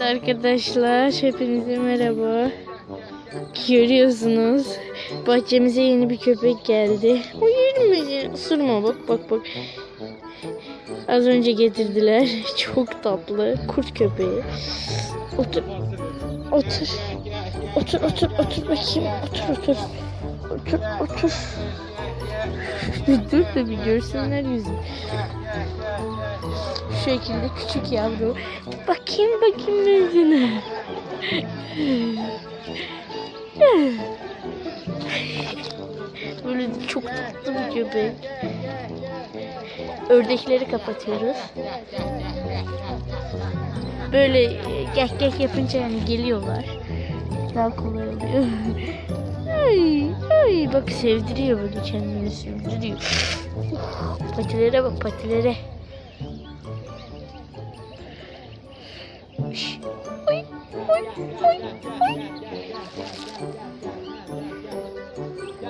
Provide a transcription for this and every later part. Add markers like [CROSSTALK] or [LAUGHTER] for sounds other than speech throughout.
Evet arkadaşlar hepinize merhaba. Görüyorsunuz bahçemize yeni bir köpek geldi. Uyur mu? Isırma bak bak bak. Az önce getirdiler. [LAUGHS] Çok tatlı. Kurt köpeği. Otur. Otur. Otur otur otur bakayım. Otur otur. Otur otur. Bir dur da bir görsünler yüzünü. Şu şekilde küçük yavru. Bakayım bakayım yüzüne. Böyle çok tatlı bir köpek. Ördekleri kapatıyoruz. Böyle e, geh geh yapınca yani geliyorlar. Daha kolay oluyor. Ay, ay bak sevdiriyor böyle kendini sevdiriyor. Patilere bak patilere. Şş, Oy, oy, oy, oy.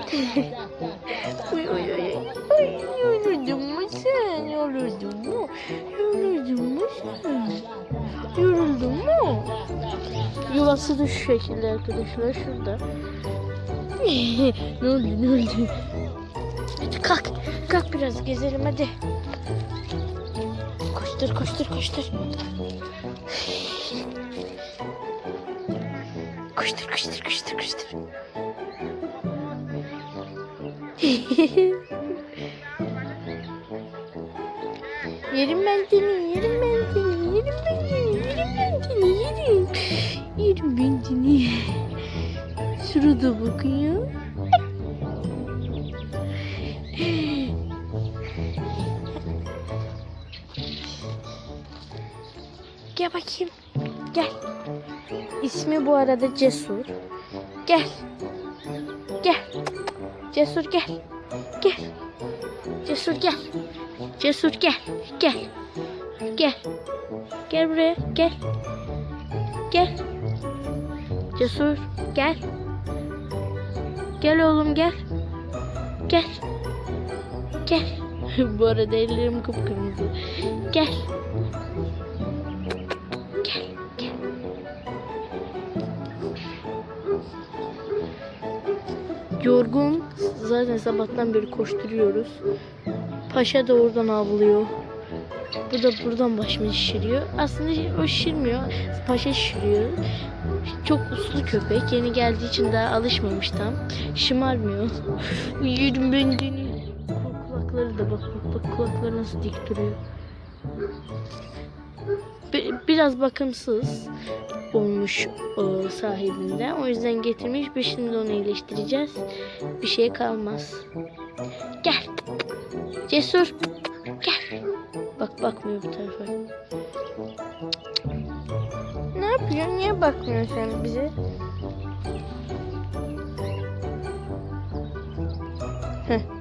[LAUGHS] Oy, oy, oy. Ay, yoruldun mu sen? Yoruldun mu? Yoruldun mu sen? Yoruldun mu? Yuvası da şu şekilde arkadaşlar şurada. [LAUGHS] ne oldu ne oldu? Hadi kalk. Kalk biraz gezelim hadi. Koştur koştur koştur. Koştur koştur koştur koştur. [LAUGHS] yerim ben seni, yerim ben seni, yerim ben seni, yerim ben seni, yerim. Yerim ben seni. Şurada bakın ya. Gel bakayım. Gel. İsmi bu arada Cesur. Gel. Gel. Cesur gel. Gel. Cesur gel. Cesur gel. Gel. Gel. Gel buraya. Gel. Gel. Cesur gel. Gel oğlum gel. Gel. Gel. [LAUGHS] bu arada ellerim kıpkırmızı. Gel. Gel. Gel. Yorgun. Zaten sabahtan beri koşturuyoruz. Paşa da oradan avlıyor. Bu da buradan başımı şişiriyor. Aslında o şişirmiyor. Paşa şişiriyor. Çok uslu köpek. Yeni geldiği için daha alışmamış tam. Şımarmıyor. Yürüm ben dönüyor. Kulakları da bak bak bak kulakları nasıl dik duruyor. Bi- Biraz bakımsız olmuş o sahibinden. O yüzden getirmiş. Biz şimdi onu iyileştireceğiz. Bir şey kalmaz. Gel. Cesur. Gel. Bak bakmıyor bu tarafa. Ne yapıyorsun? Niye bakmıyorsun sen bize? Heh.